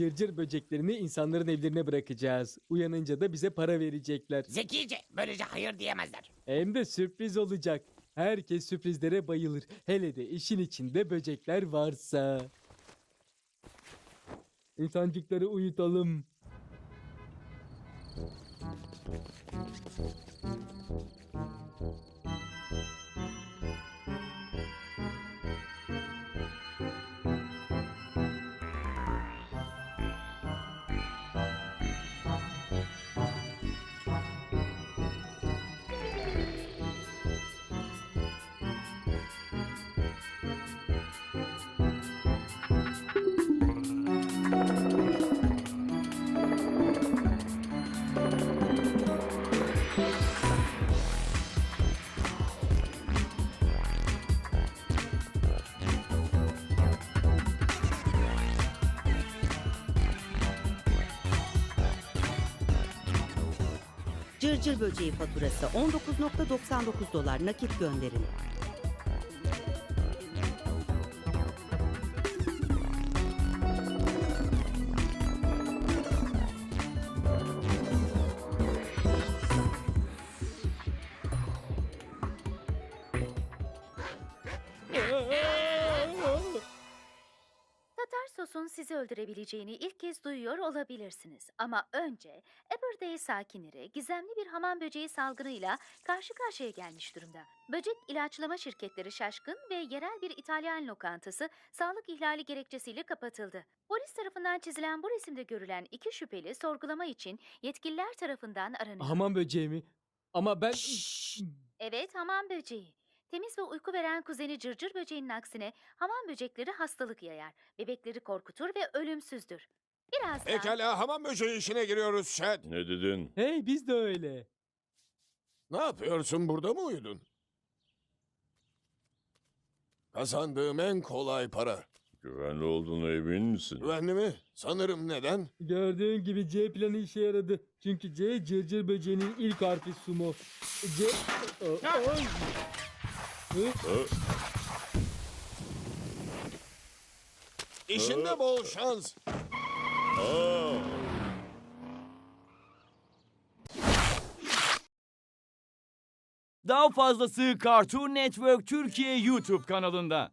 cırcır böceklerini insanların evlerine bırakacağız. Uyanınca da bize para verecekler. Zekice böylece hayır diyemezler. Hem de sürpriz olacak. Herkes sürprizlere bayılır. Hele de işin içinde böcekler varsa. İnsancıkları uyutalım. Cırcır böceği faturası 19.99 dolar nakit gönderin. Sosun sizi öldürebileceğini ilk kez duyuyor olabilirsiniz. Ama önce Aberdeen sakinleri gizemli bir hamam böceği salgınıyla karşı karşıya gelmiş durumda. Böcek ilaçlama şirketleri şaşkın ve yerel bir İtalyan lokantası sağlık ihlali gerekçesiyle kapatıldı. Polis tarafından çizilen bu resimde görülen iki şüpheli sorgulama için yetkililer tarafından aranıyor. Hamam böceği mi? Ama ben... Evet hamam böceği. Temiz ve uyku veren kuzeni cırcır böceğinin aksine hamam böcekleri hastalık yayar. Bebekleri korkutur ve ölümsüzdür. Birazdan... Pekala hamam böceği işine giriyoruz Şed. Ne dedin? Hey biz de öyle. Ne yapıyorsun burada mı uyudun? Kazandığım en kolay para. Güvenli olduğuna emin misin? Güvenli mi? Sanırım neden? Gördüğün gibi C planı işe yaradı. Çünkü C cırcır böceğinin ilk harfi sumo. C... Ha? İşinde bol şans. Daha fazlası Cartoon Network Türkiye YouTube kanalında.